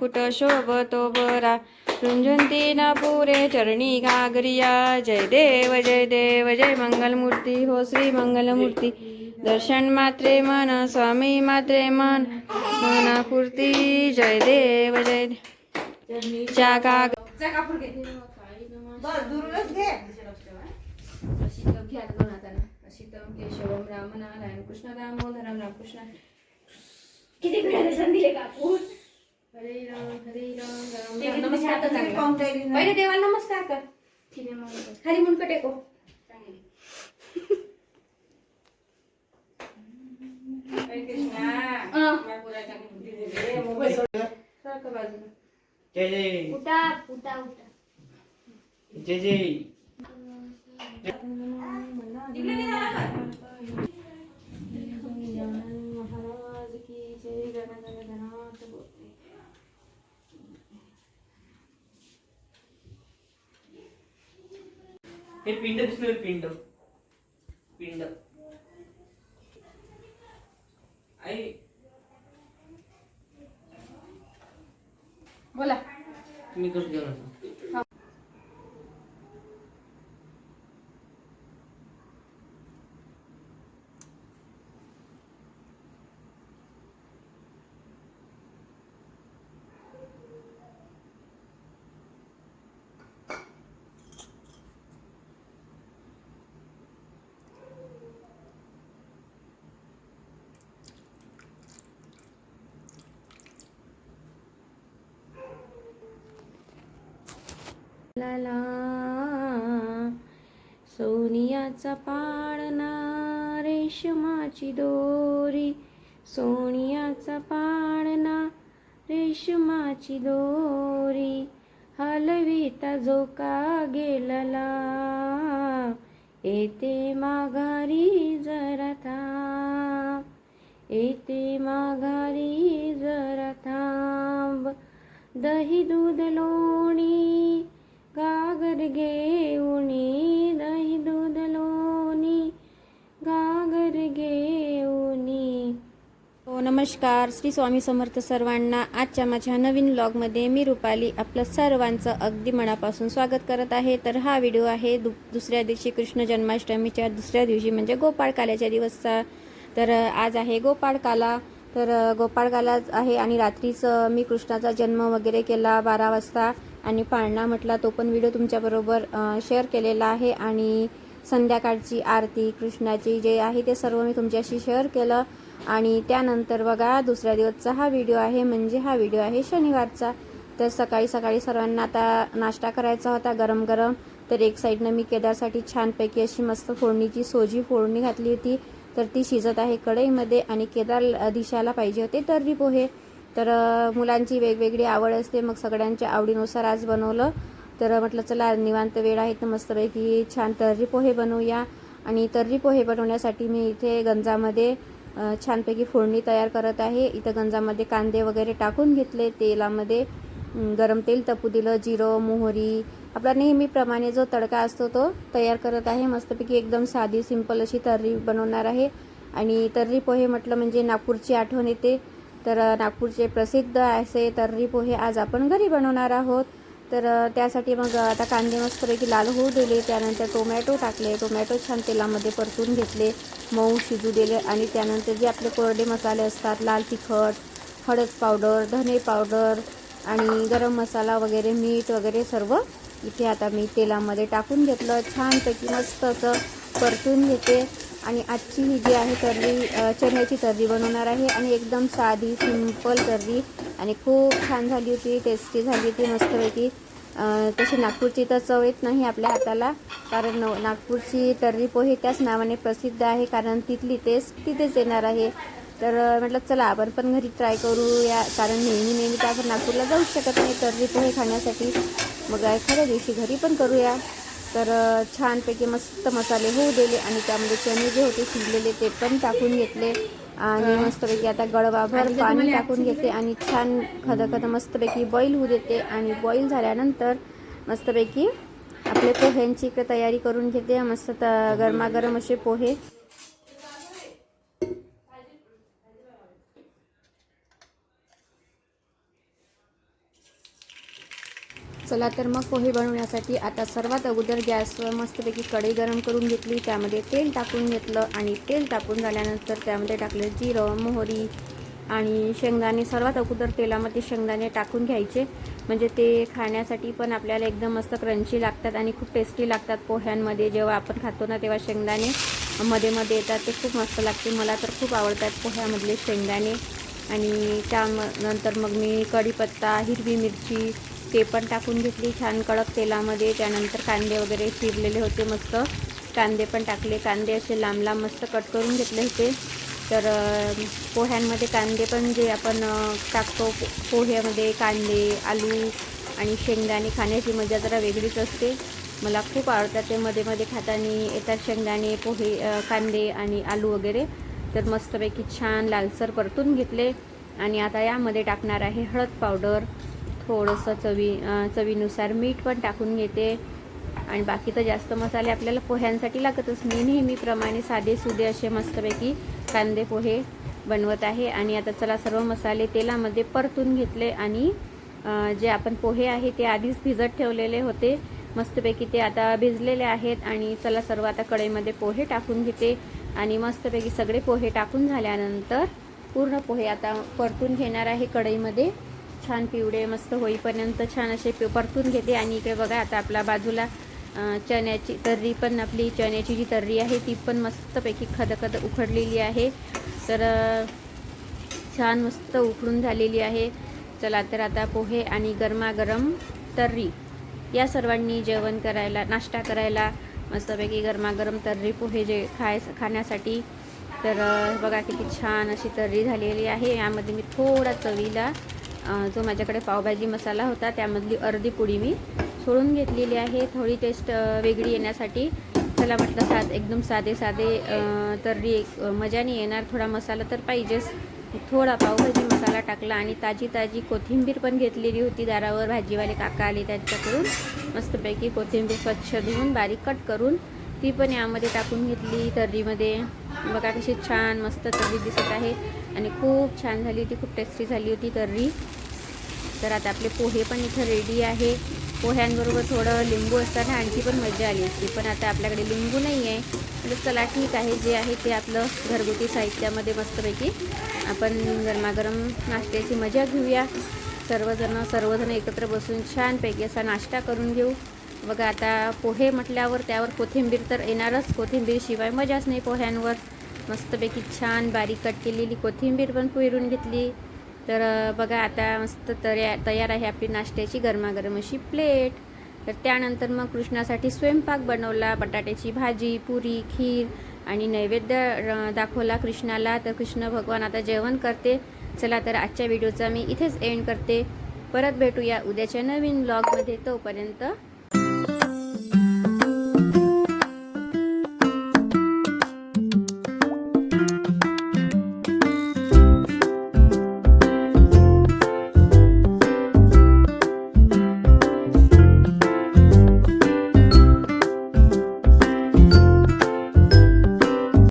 मुकुट शोभतो बरा रुंजंती ना पुरे चरणी घागरिया. जय देव जय देव जय मंगलमूर्ती. हो श्री मंगलमूर्ती. दर्शन मात्रे मन स्वामी मात्रे मन. मनापुरती जय देव जय देव च्या शीतम केशवम राम नारायण कृष्ण दामोदरम राम कृष्ण किती वेळाने संधी कापूस पहिले देवाला नमस्कार कर तिने मग हरी मुंडक टेको सारखं बाजूला जय जय उठा उठा उठा जय जय हे पिंड दिसलं पिंड पिंड आई बोला. तुम्ही कसं जेवण लाला सोनियाचा पाळणा रेशमाची दोरी सोनियाचा पाळणा रेशमाची दोरी हलविता झोका गेलला. येते माघारी जरा थांब येते माघारी जरा थांब. दही दूध लोणी गागर घेऊणी नमस्कार. श्री स्वामी समर्थ सर्वांना आजच्या माझ्या नवीन ब्लॉगमध्ये मी रुपाली आपलं सर्वांचं अगदी मनापासून स्वागत करत आहे. तर हा व्हिडिओ आहे दु दुसऱ्या दिवशी कृष्ण जन्माष्टमीच्या दुसऱ्या दिवशी म्हणजे गोपाळकाल्याच्या दिवसचा. तर आज आहे गोपाळकाला तर गोपाळकालाच आहे आणि रात्रीच मी कृष्णाचा जन्म वगैरे केला बारा वाजता आणि पाळणा म्हटला तो पण व्हिडिओ तुमच्याबरोबर शेअर केलेला आहे आणि संध्याकाळची आरती कृष्णाची जे आहे ते सर्व मी तुमच्याशी शेअर केलं. आणि त्यानंतर बघा दुसऱ्या दिवसचा हा व्हिडिओ आहे म्हणजे हा व्हिडिओ आहे शनिवारचा. तर सकाळी सकाळी सर्वांना आता नाश्ता करायचा होता गरम गरम. तर एक साईडनं मी केदारसाठी छानपैकी अशी मस्त फोडणीची सोजी फोडणी घातली होती. तर ती शिजत आहे कढईमध्ये आणि केदार दिशाला पाहिजे होते तर्री पोहे. तर मुलांची वेगवेगळी आवड असते मग सगळ्यांच्या आवडीनुसार आज बनवलं. तर म्हटलं चला निवांत वेळ आहे तर मस्तपैकी छान तर्री पोहे बनवूया. आणि तर्री पोहे बनवण्यासाठी मी इथे गंजामध्ये छानपैकी फोडणी तयार करत आहे. इथं गंजामध्ये कांदे वगैरे टाकून घेतले. तेलामध्ये गरम तेल तपू दिलं जिरं मोहरी. आपला नेहमीप्रमाणे जो तडका असतो तो तयार करत आहे. मस्तपैकी एकदम साधी सिंपल अशी तर्री बनवणार आहे. आणि तर्री पोहे म्हटलं म्हणजे नागपूरची आठवण येते. तर नागपूरचे प्रसिद्ध असे तर्री पोहे आज आपण घरी बनवणार आहोत. तर त्यासाठी मग आता कांदे मस्तपैकी लाल होऊ दिले. त्यानंतर टोमॅटो टाकले. टोमॅटो छान तेलामध्ये परतून घेतले. मऊ शिजू दिले. आणि त्यानंतर जे आपले कोरडे मसाले असतात लाल तिखट हळद पावडर धने पावडर आणि गरम मसाला वगैरे मीठ वगैरे सर्व इथे आता मी तेलामध्ये टाकून घेतलं. छानपैकी मस्त असं परतून घेते. आणि आजची ही जी आहे तर्री चण्याची तर्री बनवणार आहे. आणि एकदम साधी सिंपल तर्री. आणि खूप छान झाली होती टेस्टी झाली होती मस्तपैकी तशी नागपूरची तर चव येत नाही आपल्या हाताला कारण नागपूरची तर्री पोहे त्याच नावाने प्रसिद्ध आहे कारण तिथली टेस्ट तिथेच येणार आहे. तर म्हटलं चला आपण पण घरी ट्राय करूया कारण नेहमी नेहमी तर आपण नागपूरला जाऊ शकत नाही तर्री पोहे खाण्यासाठी. मग एखाद्या दिवशी घरी पण करूया. तर छानपैकी मस्त मसाले होऊ दिले आणि त्यामध्ये चणे जे होते शिजलेले ते पण टाकून घेतले. आणि मस्तपैकी आता गडवाभर पाणी टाकून घेते आणि छान खदखद मस्तपैकी बॉईल होऊ देते आणि बॉईल झाल्यानंतर मस्तपैकी आपले पोह्यांची तयारी करून घेते. मस्त त गरमागरम असे पोहे. चला तर मग पोहे बनवण्यासाठी आता सर्वात अगोदर गॅसवर मस्तपैकी कढई गरम करून घेतली. त्यामध्ये तेल टाकून घेतलं आणि तेल टाकून झाल्यानंतर त्यामध्ये टाकले जिरं मोहरी आणि शेंगदाणे. सर्वात अगोदर तेलामध्ये शेंगदाणे टाकून घ्यायचे. म्हणजे ते खाण्यासाठी पण आपल्याला एकदम मस्त क्रंची लागतात आणि खूप टेस्टी लागतात पोह्यांमध्ये. जेव्हा आपण खातो ना तेव्हा शेंगदाणे मध्ये मध्ये येतात. ते खूप मस्त लागते. मला तर खूप आवडतात पोह्यामधले शेंगदाणे. आणि त्यानंतर मग मी कढीपत्ता हिरवी मिरची ते पण टाकून घेतली छान कडक तेलामध्ये. त्यानंतर कांदे वगैरे चिरलेले होते मस्त. कांदे पण टाकले. कांदे असे लांब लांब मस्त कट करून घेतले होते. तर पोह्यांमध्ये कांदे पण जे आपण टाकतो पो- पोह्यामध्ये कांदे आलू आणि शेंगदाणे खाण्याची मजा जरा वेगळीच असते. मला खूप आवडतात ते मध्ये मध्ये खाताना येतात शेंगदाणे पोहे कांदे आणि आलू वगैरे. तर मस्तपैकी छान लालसर परतून घेतले. आणि आता यामध्ये टाकणार आहे हळद पावडर. थोडंसं चवी चवीनुसार मीठ पण टाकून घेते. आणि बाकी तर जास्त मसाले आपल्याला पोह्यांसाठी लागतच. मी नेहमीप्रमाणे साधे सुधे असे मस्तपैकी कांदे पोहे बनवत आहे. आणि आता चला सर्व मसाले तेलामध्ये परतून घेतले आणि जे आपण पोहे आहे ते आधीच भिजत ठेवलेले होते. मस्तपैकी ते आता भिजलेले आहेत. आणि चला सर्व आता कढईमध्ये पोहे टाकून घेते. आणि मस्तपैकी सगळे पोहे टाकून झाल्यानंतर पूर्ण पोहे आता परतून घेणार आहे कढईमध्ये. छान पिवळे मस्त होईपर्यंत छान असे परतून घेते. आणि इकडे बघा आता आपला बाजूला चण्याची तर्री पण आपली चण्याची जी तर्री आहे ती पण मस्तपैकी खदखद उखडलेली आहे. तर छान मस्त उकडून झालेली आहे. चला तर आता पोहे आणि गरमागरम तर्री. या सर्वांनी जेवण करायला नाश्ता करायला मस्तपैकी गरमागरम तर्री पोहे जे खाय खाण्यासाठी. तर बघा किती छान अशी तर्री झालेली आहे. यामध्ये मी थोडा चवीला जो माझ्याकडे पावभाजी मसाला होता त्यामधली अर्धी पुडी मी सोडून घेतलेली आहे. थोडी टेस्ट वेगळी येण्यासाठी. चला म्हटलं साध एकदम साधे साधे तर्री एक मजाने येणार. थोडा मसाला तर पाहिजेच. थोडा पावभाजी मसाला टाकला आणि ताजी ताजी कोथिंबीर पण घेतलेली होती दारावर. भाजीवाले काका आले त्यांच्याकडून. मस्तपैकी कोथिंबीर स्वच्छ धुवून बारीक कट करून ती पण यामध्ये टाकून घेतली तर्रीमध्ये. बघा कशी छान मस्त तर्री दिसत आहे. आणि खूप छान झाली होती खूप टेस्टी झाली होती तर्री. तर आता आपले पोहे पण इथं रेडी आहे. पोह्यांबरोबर थोडं लिंबू असताना आणखी पण मजा आली असती. पण आता आपल्याकडे लिंबू नाही आहे. म्हणजे चला ठीक आहे जे आहे ते आपलं घरगुती साहित्यामध्ये मस्तपैकी आपण गरमागरम नाश्त्याची मजा घेऊया. सर्वजण सर्वजण एकत्र बसून छानपैकी असा नाश्ता करून घेऊ. बघा आता पोहे म्हटल्यावर त्यावर कोथिंबीर तर येणारच. कोथिंबीरशिवाय मजाच नाही पोह्यांवर. मस्तपैकी छान बारीक कट केलेली कोथिंबीर पण पिरून घेतली. तर बघा आता मस्त तया तयार आहे आपली नाश्त्याची गरमागरम अशी प्लेट. तर त्यानंतर मग कृष्णासाठी स्वयंपाक बनवला. बटाट्याची भाजी पुरी खीर आणि नैवेद्य दाखवला कृष्णाला. तर कृष्ण भगवान आता जेवण करते. चला तर आजच्या व्हिडिओचा मी इथेच एंड करते. परत भेटूया उद्याच्या नवीन ब्लॉगमध्ये तोपर्यंत